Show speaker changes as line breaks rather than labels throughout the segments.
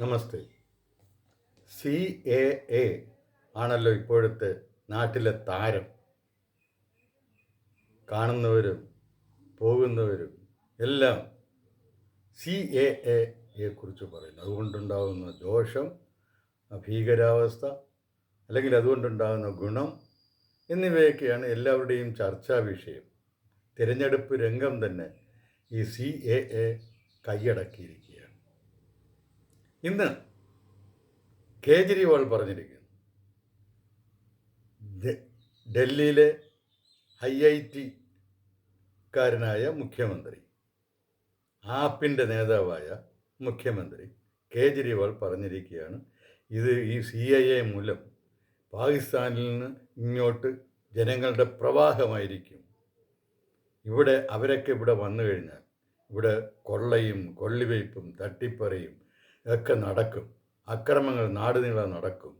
Namaste. C A A ആണല്ലോ ഇപ്പോഴത്തെ നാട്ടിലെ താരം. കാണുന്നവരും പോകുന്നവരും എല്ലാം സി എ എയെ കുറിച്ച് പറയുന്നു. അതുകൊണ്ടുണ്ടാകുന്ന ദോഷം ഭീകരാവസ്ഥ അല്ലെങ്കിൽ അതുകൊണ്ടുണ്ടാകുന്ന ഗുണം എന്നിവയൊക്കെയാണ് എല്ലാവരുടെയും ചർച്ചാ വിഷയം. തിരഞ്ഞെടുപ്പ് രംഗം തന്നെ ഈ സി എ എ കൈയടക്കിയിരിക്കുകയാണ് ഇന്ന് കേജ്രിവാൾ പറഞ്ഞിരിക്കുന്നു. ഡൽഹിയിലെ ഐ ഐ ടി കാരനായ മുഖ്യമന്ത്രി ആപ്പിന്റെ നേതാവായ മുഖ്യമന്ത്രി കേജ്രിവാൾ പറഞ്ഞിരിക്കുകയാണ്. ഇത് ഈ സി ഐ എ മൂലം പാകിസ്ഥാനിൽ നിന്ന് ഇങ്ങോട്ട് ജനങ്ങളുടെ പ്രവാഹമായിരിക്കും. ഇവിടെ അവരൊക്കെ ഇവിടെ വന്നു കഴിഞ്ഞാൽ ഇവിടെ കൊള്ളയും കൊള്ളിവയ്പ്പും തട്ടിപ്പറിയും ഒക്കെ നടക്കും. അക്രമങ്ങൾ നാട് നീളെ നടക്കും.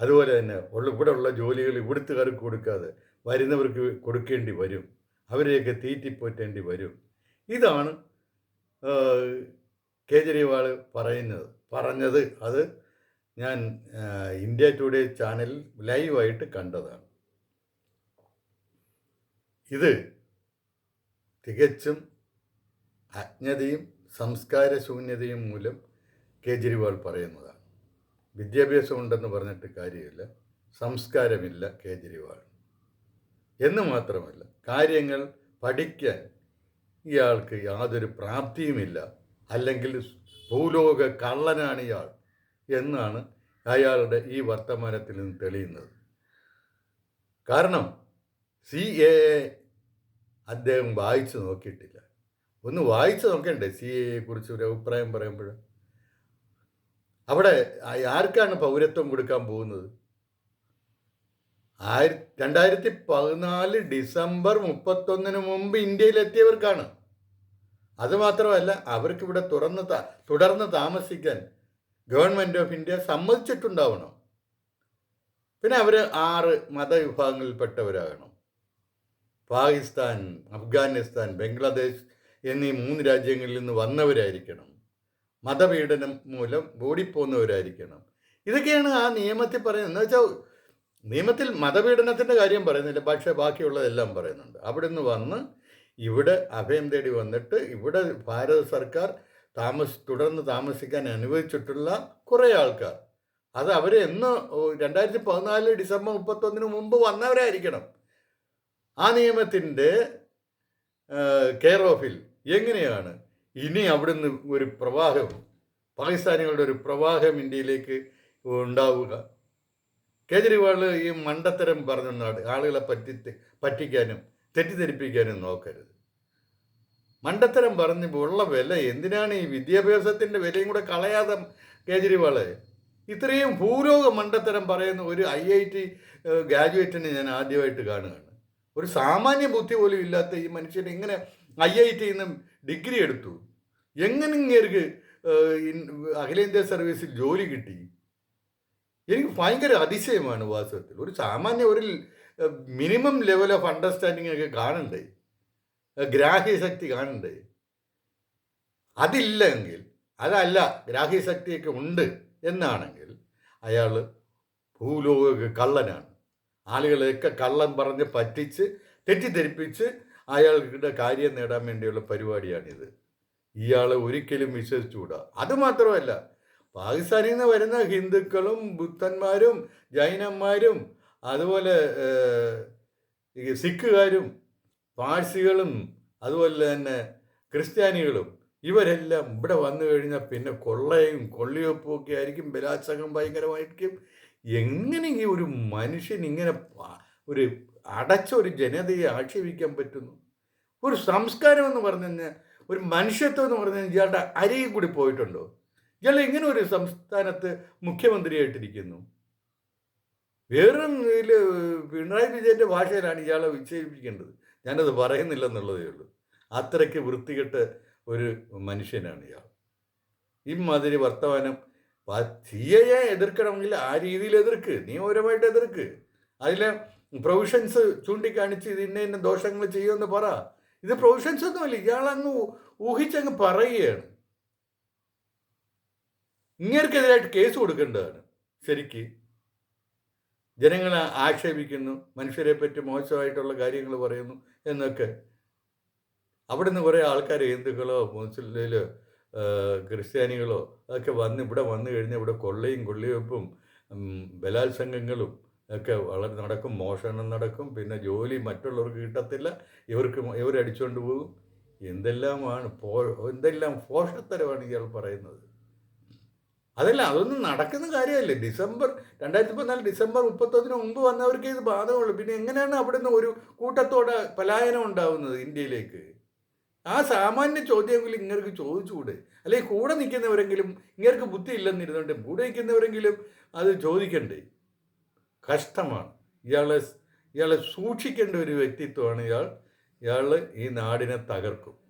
അതുപോലെ തന്നെ ഉള്ള ഇവിടെ ഉള്ള ജോലികൾ ഇവിടുത്തുകാർക്ക് കൊടുക്കാതെ വരുന്നവർക്ക് കൊടുക്കേണ്ടി വരും. അവരെയൊക്കെ തീറ്റിപ്പോറ്റേണ്ടി വരും. ഇതാണ് കേജ്രിവാൾ പറയുന്നത്. പറഞ്ഞത് അത് ഞാൻ ഇന്ത്യ ടുഡേ ചാനലിൽ ലൈവായിട്ട് കണ്ടതാണ്. ഇത് തികച്ചും അജ്ഞതയും സംസ്കാരശൂന്യതയും മൂലം കേജ്രിവാൾ പറയുന്നതാണ്. വിദ്യാഭ്യാസം ഉണ്ടെന്ന് പറഞ്ഞിട്ട് കാര്യമില്ല. സംസ്കാരമില്ല കേജ്രിവാൾ. എന്ന് മാത്രമല്ല കാര്യങ്ങൾ പഠിക്കാൻ ഇയാൾക്ക് യാതൊരു പ്രാപ്തിയുമില്ല. അല്ലെങ്കിൽ ഭൂലോക കള്ളനാണ് ഇയാൾ എന്നാണ് അയാളുടെ ഈ വർത്തമാനത്തിൽ നിന്ന് തെളിയുന്നത്. കാരണം സി എ അദ്ദേഹം വായിച്ചു നോക്കിയിട്ടില്ല. ഒന്ന് വായിച്ചു നോക്കണ്ടേ സി എയെ കുറിച്ച് ഒരു അഭിപ്രായം പറയുമ്പോൾ അവിടെ ആർക്കാണ് പൗരത്വം കൊടുക്കാൻ പോകുന്നത്? ആയിര രണ്ടായിരത്തി പതിനാല് ഡിസംബർ മുപ്പത്തൊന്നിന് മുമ്പ് ഇന്ത്യയിലെത്തിയവർക്കാണ്. അതുമാത്രമല്ല അവർക്ക് ഇവിടെ തുറന്ന് തുടർന്ന് താമസിക്കാൻ ഗവൺമെന്റ് ഓഫ് ഇന്ത്യ സമ്മതിച്ചിട്ടുണ്ടാവണം. പിന്നെ അവർ ആറ് മതവിഭാഗങ്ങളിൽപ്പെട്ടവരാകണം. പാകിസ്ഥാൻ അഫ്ഗാനിസ്ഥാൻ ബംഗ്ലാദേശ് എന്നീ മൂന്ന് രാജ്യങ്ങളിൽ നിന്ന് വന്നവരായിരിക്കണം. മതപീഡനം മൂലം ഓടിപ്പോകുന്നവരായിരിക്കണം. ഇതൊക്കെയാണ് ആ നിയമത്തിൽ പറയുന്നത്. എന്ന് വെച്ചാൽ നിയമത്തിൽ മതപീഡനത്തിന്റെ കാര്യം പറയുന്നില്ല. പക്ഷേ ബാക്കിയുള്ളതെല്ലാം പറയുന്നുണ്ട്. അവിടെ നിന്ന് വന്ന് ഇവിടെ അഭയം തേടി വന്നിട്ട് ഇവിടെ ഭാരത സർക്കാർ താമസ തുടർന്ന് താമസിക്കാൻ അനുവദിച്ചിട്ടുള്ള കുറേ ആൾക്കാർ. അത് അവർ എന്ന് രണ്ടായിരത്തി പതിനാല് ഡിസംബർ മുപ്പത്തൊന്നിന് മുമ്പ് വന്നവരായിരിക്കണം. ആ നിയമത്തിന്റെ കെയർ ഓഫിൽ എങ്ങനെയാണ്? ഇനി അവിടുന്ന് ഒരു പ്രവാഹം പാകിസ്ഥാനികളുടെ ഒരു പ്രവാഹം ഇന്ത്യയിലേക്ക് ഉണ്ടാവുക. കേജ്രിവാൾ ഈ മണ്ടത്തരം പറഞ്ഞ നാട് ആളുകളെ പറ്റി പറ്റിക്കാനും തെറ്റിദ്ധരിപ്പിക്കാനും നോക്കരുത്. മണ്ടത്തരം പറഞ്ഞ് ഉള്ള വില എന്തിനാണ് ഈ വിദ്യാഭ്യാസത്തിന്റെ വിലയും കൂടെ കളയാതെ കേജ്രിവാൾ? ഇത്രയും ഭൂലോക മണ്ടത്തരം പറയുന്ന ഒരു ഐ ഐ ടി ഗ്രാജുവേറ്റിനെ ഞാൻ ആദ്യമായിട്ട് കാണുകയാണ്. ഒരു സാമാന്യ ബുദ്ധി പോലും ഇല്ലാത്ത ഈ മനുഷ്യനെ എങ്ങനെ ഐ ഐ ടിയിൽ നിന്നും ഡിഗ്രി എടുത്തു. എങ്ങനെ ഇങ്ങേർക്ക് അഖിലേന്ത്യാ സർവീസിൽ ജോലി കിട്ടി? എനിക്ക് ഭയങ്കര അതിശയമാണ് വാസ്തവത്തിൽ. ഒരു സാമാന്യ ഒരു മിനിമം ലെവൽ ഓഫ് അണ്ടർസ്റ്റാൻഡിങ് ഒക്കെ കാണണ്ടേ? ഗ്രാഹ്യശക്തി കാണണ്ടേ? അതില്ല എങ്കിൽ അതല്ല ഗ്രാഹ്യശക്തിയൊക്കെ ഉണ്ട് എന്നാണെങ്കിൽ അയാൾ ഭൂലോക കള്ളനാണ്. ആളുകളെയൊക്കെ കള്ളം പറഞ്ഞ് പറ്റിച്ച് തെറ്റിദ്ധരിപ്പിച്ച് അയാളുടെ കാര്യം നേടാൻ വേണ്ടിയുള്ള പരിപാടിയാണിത്. ഇയാളെ ഒരിക്കലും വിശ്വസിച്ചുകൂടാ. അത് മാത്രമല്ല പാകിസ്ഥാനിൽ നിന്ന് വരുന്ന ഹിന്ദുക്കളും ബുദ്ധന്മാരും ജൈനന്മാരും അതുപോലെ സിഖുകാരും പാഴ്സികളും അതുപോലെ തന്നെ ക്രിസ്ത്യാനികളും ഇവരെല്ലാം ഇവിടെ വന്നു കഴിഞ്ഞാൽ പിന്നെ കൊള്ളയും കൊള്ളിവെപ്പും ഒക്കെ ആയിരിക്കും ബലാത്സംഗം ഭയങ്കരമായിരിക്കും. എങ്ങനെ ഈ ഒരു മനുഷ്യൻ ഇങ്ങനെ ഒരു അടച്ച ഒരു ജനതയെ ആക്ഷേപിക്കാൻ പറ്റുന്നു? ഒരു സംസ്കാരം എന്ന് പറഞ്ഞു കഴിഞ്ഞാൽ ഒരു മനുഷ്യത്വം എന്ന് പറഞ്ഞു കഴിഞ്ഞാൽ ഇയാളുടെ അരയിൽ കൂടി പോയിട്ടുണ്ടോ? ഇയാൾ ഇങ്ങനെ ഒരു സംസ്ഥാനത്ത് മുഖ്യമന്ത്രിയായിട്ടിരിക്കുന്നു. വേറും ഇതിൽ പിണറായി വിജയന്റെ ഭാഷയിലാണ് ഇയാളെ വിക്ഷേപിക്കേണ്ടത് ഞാനത് പറയുന്നില്ലെന്നുള്ളതേ ഉള്ളൂ. അത്രയ്ക്ക് വൃത്തികെട്ട ഒരു മനുഷ്യനാണ് ഇയാൾ. ഇമാതിരി വർത്തമാനം സി എ എതിർക്കണമെങ്കിൽ ആ രീതിയിൽ എതിർക്ക്? നിയമപരമായിട്ട് എതിർക്ക്? അതിലെ പ്രൊവിഷൻസ് ചൂണ്ടിക്കാണിച്ച് ഇത് ഇന്ന ഇന്ന ദോഷങ്ങൾ ചെയ്യുമെന്ന് പറ. ഇത് പ്രൊവിഷൻസ് ഒന്നുമില്ല ഇയാളങ്ങ് ഊഹിച്ചങ്ങ് പറയുകയാണ്. ഇങ്ങർക്കെതിരായിട്ട് കേസ് കൊടുക്കേണ്ടതാണ്. ശരിക്ക്. ജനങ്ങളെ ആക്ഷേപിക്കുന്നു. മനുഷ്യരെ പറ്റി മോശമായിട്ടുള്ള കാര്യങ്ങൾ പറയുന്നു എന്നൊക്കെ. അവിടെ നിന്ന് കുറേ ആൾക്കാർ ഹിന്ദുക്കളോ മുസ്ലിലോ ക്രിസ്ത്യാനികളോ ഒക്കെ വന്ന് ഇവിടെ വന്നു കഴിഞ്ഞാൽ ഇവിടെ കൊള്ളയും കൊള്ളിവെപ്പും ബലാത്സംഗങ്ങളും ഒക്കെ വളരെ നടക്കും മോഷണം നടക്കും. പിന്നെ ജോലി മറ്റുള്ളവർക്ക് കിട്ടത്തില്ല. ഇവർക്ക് ഇവരടിച്ചുകൊണ്ട് പോകും. എന്തെല്ലാമാണ് പോ എന്തെല്ലാം പോഷത്തരമാണ് ഇയാൾ പറയുന്നത്. അതല്ല അതൊന്നും നടക്കുന്ന കാര്യമല്ലേ. ഡിസംബർ രണ്ടായിരത്തി പതിനാല് ഡിസംബർ മുപ്പത്തൊന്നിന് മുമ്പ് വന്നവർക്ക് ഇത് ബാധകമുള്ളൂ. പിന്നെ എങ്ങനെയാണ് അവിടുന്ന് ഒരു കൂട്ടത്തോടെ പലായനം ഉണ്ടാവുന്നത് ഇന്ത്യയിലേക്ക്? ആ സാമാന്യ ചോദ്യമെങ്കിലും ഇങ്ങർക്ക് ചോദിച്ചുകൂടെ? അല്ലെങ്കിൽ കൂടെ നിൽക്കുന്നവരെങ്കിലും ഇങ്ങർക്ക് ബുദ്ധി ഇല്ലെന്നിരുന്നുണ്ട് കൂടെ നിൽക്കുന്നവരെങ്കിലും അത് ചോദിക്കണ്ടേ? കഷ്ടമാണ്. ഇയാളെ ഇയാളെ സൂക്ഷിക്കേണ്ട ഒരു വ്യക്തിത്വമാണ് ഇയാൾ. ഇയാൾ ഈ നാടിനെ തകർക്കും.